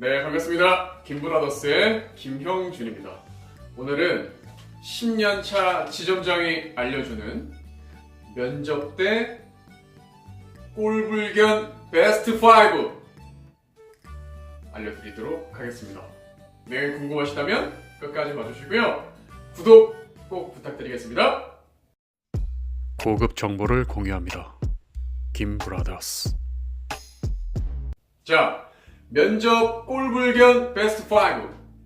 네, 반갑습니다. 김브라더스의 김형준입니다. 오늘은 10년차 지점장이 알려주는 면접 때 꼴불견 베스트 5 알려드리도록 하겠습니다. 네, 궁금하시다면 끝까지 봐주시고요. 구독 꼭 부탁드리겠습니다. 고급 정보를 공유합니다. 김브라더스. 자, 면접 꼴불견 베스트 5.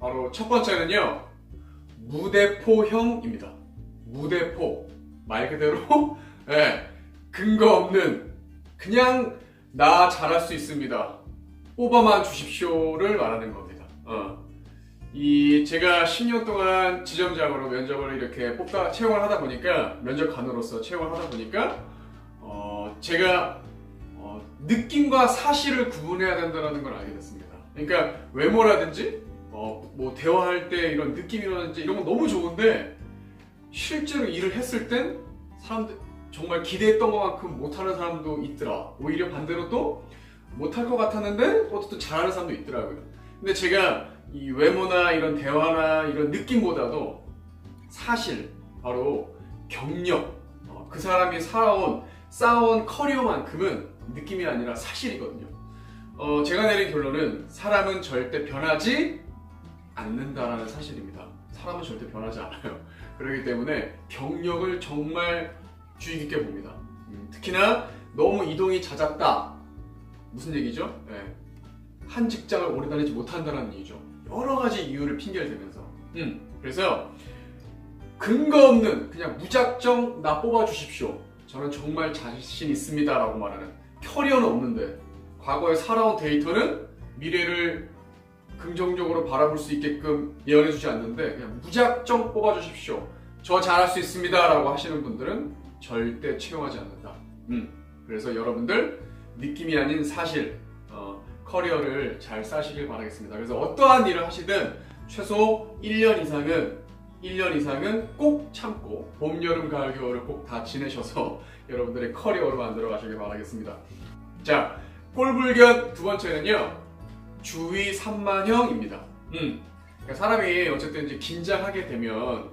바로 첫 번째는요, 무대포형입니다. 무대포. 말 그대로, 예, 근거 없는, 그냥 나 잘할 수 있습니다. 뽑아만 주십시오를 말하는 겁니다. 어. 이, 제가 10년 동안 지점장으로 면접을 이렇게 뽑다, 채용을 하다 보니까, 면접관으로서 채용을 하다 보니까, 어, 제가 어, 느낌과 사실을 구분해야 된다는 걸 알게 됐습니다. 그러니까 외모라든지 어, 뭐 대화할 때 이런 느낌이라든지 이런 건 너무 좋은데 실제로 일을 했을 땐 사람들 정말 기대했던 것만큼 못하는 사람도 있더라. 오히려 반대로 또 못할 것 같았는데 또, 또 잘하는 사람도 있더라고요. 근데 제가 이 외모나 이런 대화나 이런 느낌보다도 사실 바로 경력 어, 그 사람이 살아온 쌓아온 커리어만큼은 느낌이 아니라 사실이거든요. 어, 제가 내린 결론은 사람은 절대 변하지 않는다라는 사실입니다. 사람은 절대 변하지 않아요. 그렇기 때문에 경력을 정말 주의 깊게 봅니다. 음, 특히나 너무 이동이 잦았다. 무슨 얘기죠? 네. 한 직장을 오래 다니지 못한다는 얘기죠. 여러 가지 이유를 핑계를 대면서. 음, 그래서 근거 없는 그냥 무작정 나 뽑아 주십시오. 저는 정말 자신 있습니다라고 말하는 커리어는 없는데 과거에 살아온 데이터는 미래를 긍정적으로 바라볼 수 있게끔 예언해주지 않는데 그냥 무작정 뽑아주십시오. 저 잘할 수 있습니다 라고 하시는 분들은 절대 채용하지 않는다. 음, 그래서 여러분들 느낌이 아닌 사실 어, 커리어를 잘 쌓으시길 바라겠습니다. 그래서 어떠한 일을 하시든 최소 1년 이상은 1년 이상은 꼭 참고 봄, 여름, 가을, 겨울을 꼭 다 지내셔서 여러분들의 커리어로 만들어 가시길 바라겠습니다. 자, 꼴불견 두 번째는요. 주위 산만형입니다. 음. 그러니까 사람이 어쨌든 이제 긴장하게 되면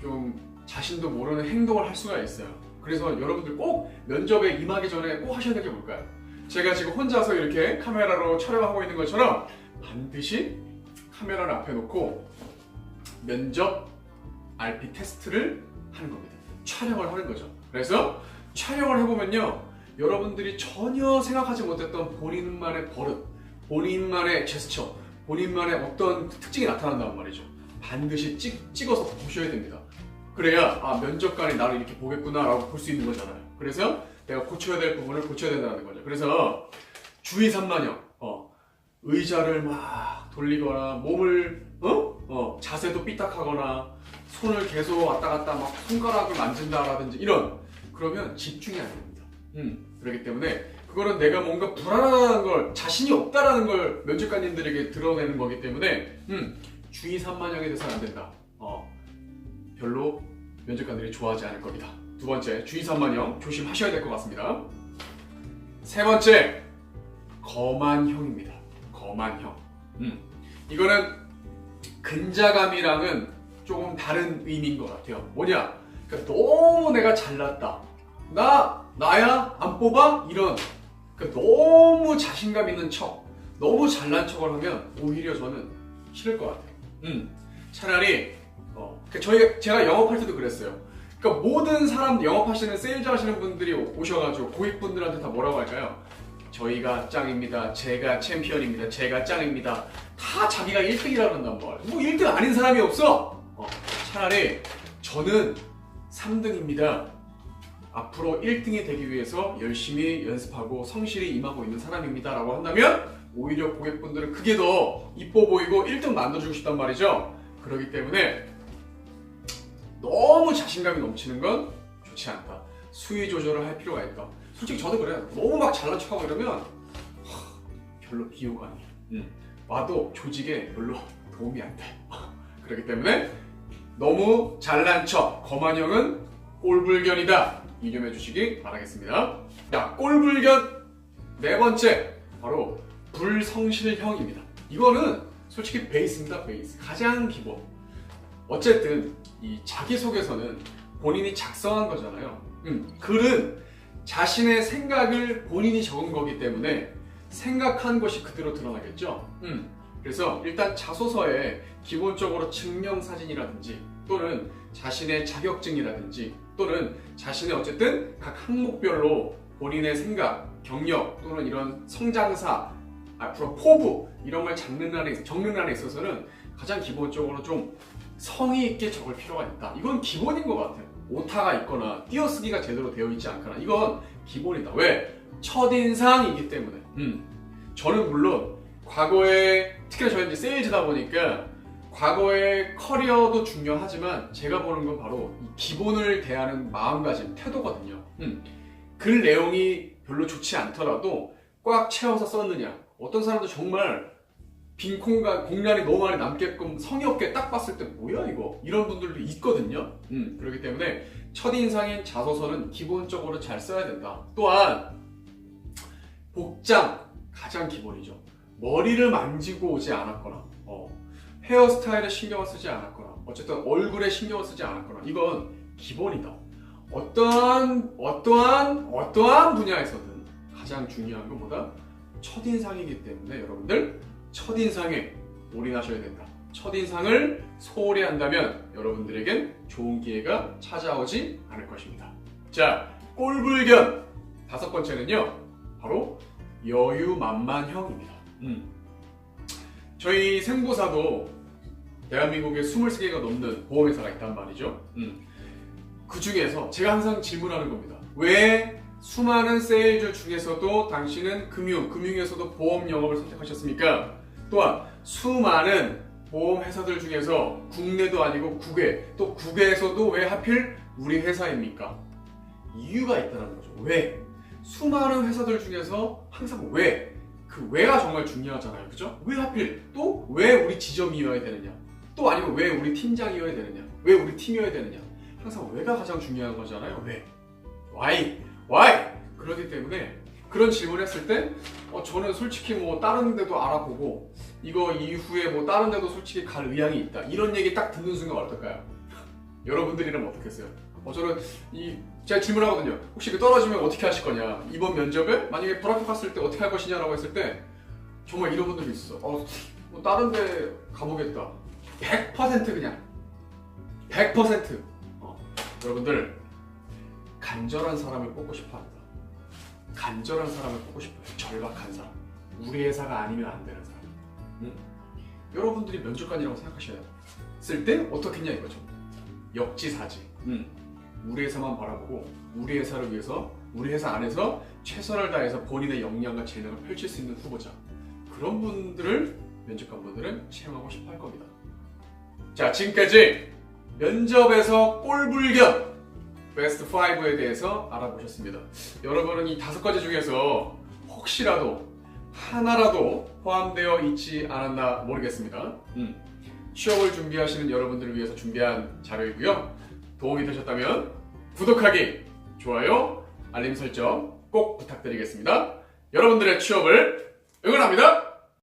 좀 자신도 모르는 행동을 할 수가 있어요. 그래서 여러분들 꼭 면접에 임하기 전에 꼭 하셔야 될 게 뭘까요? 제가 지금 혼자서 이렇게 카메라로 촬영하고 있는 것처럼 반드시 카메라를 앞에 놓고 면접 RP 테스트를 하는 겁니다. 촬영을 하는 거죠. 그래서 촬영을 해보면요. 여러분들이 전혀 생각하지 못했던 본인만의 버릇, 본인만의 제스처, 본인만의 어떤 특징이 나타난단 말이죠. 반드시 찍, 찍어서 보셔야 됩니다. 그래야 아 면접관이 나를 이렇게 보겠구나라고 볼 수 있는 거잖아요. 그래서 내가 고쳐야 될 부분을 고쳐야 된다는 거죠. 그래서 주의 산만형, 어, 의자를 막 돌리거나 몸을 어? 어, 자세도 삐딱하거나 손을 계속 왔다 갔다 막 손가락을 만진다라든지 이런 그러면 집중이 안 됩니다. 음, 그렇기 때문에 그거는 내가 뭔가 불안하다는 걸 자신이 없다라는 걸 면접관님들에게 드러내는 거기 때문에 음, 주의 산만형에 대해서는 안 된다. 어, 별로 면접관들이 좋아하지 않을 겁니다. 두 번째 주의 산만형 조심하셔야 될 것 같습니다. 세 번째 거만형입니다. 거만형. 음, 이거는 근자감이랑은 조금 다른 의미인 것 같아요. 뭐냐? 그러니까 너무 내가 잘났다. 나 나야 안 뽑아 이런 그러니까 너무 자신감 있는 척, 너무 잘난 척을 하면 오히려 저는 싫을 것 같아요. 음, 차라리 어, 그러니까 저희 제가 영업할 때도 그랬어요. 그러니까 모든 사람 영업하시는 세일즈 하시는 분들이 오셔가지고 고객분들한테 다 뭐라고 할까요? 저희가 짱입니다. 제가 챔피언입니다. 제가 짱입니다. 다 자기가 1등이라 그런단 말이에요. 뭐 1등 아닌 사람이 없어. 어, 차라리 저는 3등입니다. 앞으로 1등이 되기 위해서 열심히 연습하고 성실히 임하고 있는 사람입니다. 라고 한다면 오히려 고객분들은 그게 더 이뻐 보이고 1등 만들어주고 싶단 말이죠. 그렇기 때문에 너무 자신감이 넘치는 건 좋지 않다. 수위 조절을 할 필요가 있다. 솔직히 저도 그래요. 너무 막 잘난 척하고 이러면 하, 별로 비호감이 음, 와도 조직에 별로 도움이 안 돼. 그렇기 때문에 너무 잘난 척, 거만형은 꼴불견이다. 이념해 주시기 바라겠습니다. 자, 꼴불견 네 번째 바로 불성실형입니다. 이거는 솔직히 베이스입니다, 베이스. 가장 기본. 어쨌든 이 자기소개서는 본인이 작성한 거잖아요. 음, 글은 자신의 생각을 본인이 적은 거기 때문에 생각한 것이 그대로 드러나겠죠. 음, 그래서 일단 자소서에 기본적으로 증명사진이라든지 또는 자신의 자격증이라든지 또는 자신의 어쨌든 각 항목별로 본인의 생각, 경력 또는 이런 성장사, 앞으로 포부 이런 걸 적는 안에, 적는 안에 있어서는 가장 기본적으로 좀 성의 있게 적을 필요가 있다. 이건 기본인 것 같아요. 오타가 있거나 띄어쓰기가 제대로 되어 있지 않거나 이건 기본이다. 왜? 첫인상이기 때문에. 음. 저는 물론 과거에 특히나 저는 이제 세일즈다 보니까 과거의 커리어도 중요하지만 제가 보는 건 바로 이 기본을 대하는 마음가짐, 태도거든요. 음. 글 내용이 별로 좋지 않더라도 꽉 채워서 썼느냐. 어떤 사람도 정말 빈空간 공간이 너무 많이 남게끔 성의 없게 딱 봤을 때 뭐야 이거 이런 분들도 있거든요. 음, 그렇기 때문에 첫 인상인 자소서는 기본적으로 잘 써야 된다. 또한 복장 가장 기본이죠. 머리를 만지고 오지 않았거나 어, 헤어스타일에 신경을 쓰지 않았거나 어쨌든 얼굴에 신경을 쓰지 않았거나 이건 기본이다. 어떠한 어떠한 어떠한 분야에서든 가장 중요한 건 뭐다? 첫인상이기 때문에 여러분들 첫인상에 올인하셔야 된다. 첫인상을 소홀히 한다면 여러분들에겐 좋은 기회가 찾아오지 않을 것입니다. 자, 꼴불견 다섯 번째는요, 바로 여유만만형입니다. 음. 저희 생보사도 대한민국에 23개가 넘는 보험회사가 있단 말이죠. 음. 그 중에서 제가 항상 질문하는 겁니다. 왜 수많은 세일즈 중에서도 당신은 금융, 금융에서도 보험 영업을 선택하셨습니까? 또한 수많은 보험 회사들 중에서 국내도 아니고 국외, 또 국외에서도 왜 하필 우리 회사입니까? 이유가 있다는 거죠. 왜? 수많은 회사들 중에서 항상 왜? 그 왜가 정말 중요하잖아요. 그죠? 왜 하필 또 왜 우리 지점이어야 되느냐? 또 아니면 왜 우리 팀장이어야 되느냐? 왜 우리 팀이어야 되느냐? 항상 왜가 가장 중요한 거잖아요. 왜? why? why? 그렇기 때문에 그런 질문을 했을 때 어, 저는 솔직히 뭐 다른 데도 알아보고 이거 이후에 뭐 다른 데도 솔직히 갈 의향이 있다. 이런 얘기 딱 듣는 순간 어떨까요? 여러분들이라면 어떻겠어요? 어, 저는 이 제가 질문하거든요. 혹시 그 떨어지면 어떻게 하실 거냐? 이번 면접에 만약에 불합격했을 때 어떻게 할 것이냐라고 했을 때 정말 이런 분들이 있어. 어, 뭐 다른 데 가보겠다. 100% 그냥 100%. 어, 여러분들 간절한 사람을 뽑고 싶어 한다. 간절한 사람을 뽑고 싶어요. 절박한 사람. 우리 회사가 아니면 안 되는 사람. 응? 여러분들이 면접관이라고 생각하셨을 때 어떻겠냐 이거죠. 역지사지. 응. 우리 회사만 바라보고 우리 회사를 위해서 우리 회사 안에서 최선을 다해서 본인의 역량과 재능을 펼칠 수 있는 후보자. 그런 분들을 면접관분들은 채용하고 싶어 할 겁니다. 자, 지금까지 면접에서 꼴불견 베스트 5에 대해서 알아보셨습니다. 여러분은 이 다섯 가지 중에서 혹시라도 하나라도 포함되어 있지 않았나 모르겠습니다. 음. 취업을 준비하시는 여러분들을 위해서 준비한 자료이고요. 도움이 되셨다면 구독하기, 좋아요, 알림 설정 꼭 부탁드리겠습니다. 여러분들의 취업을 응원합니다.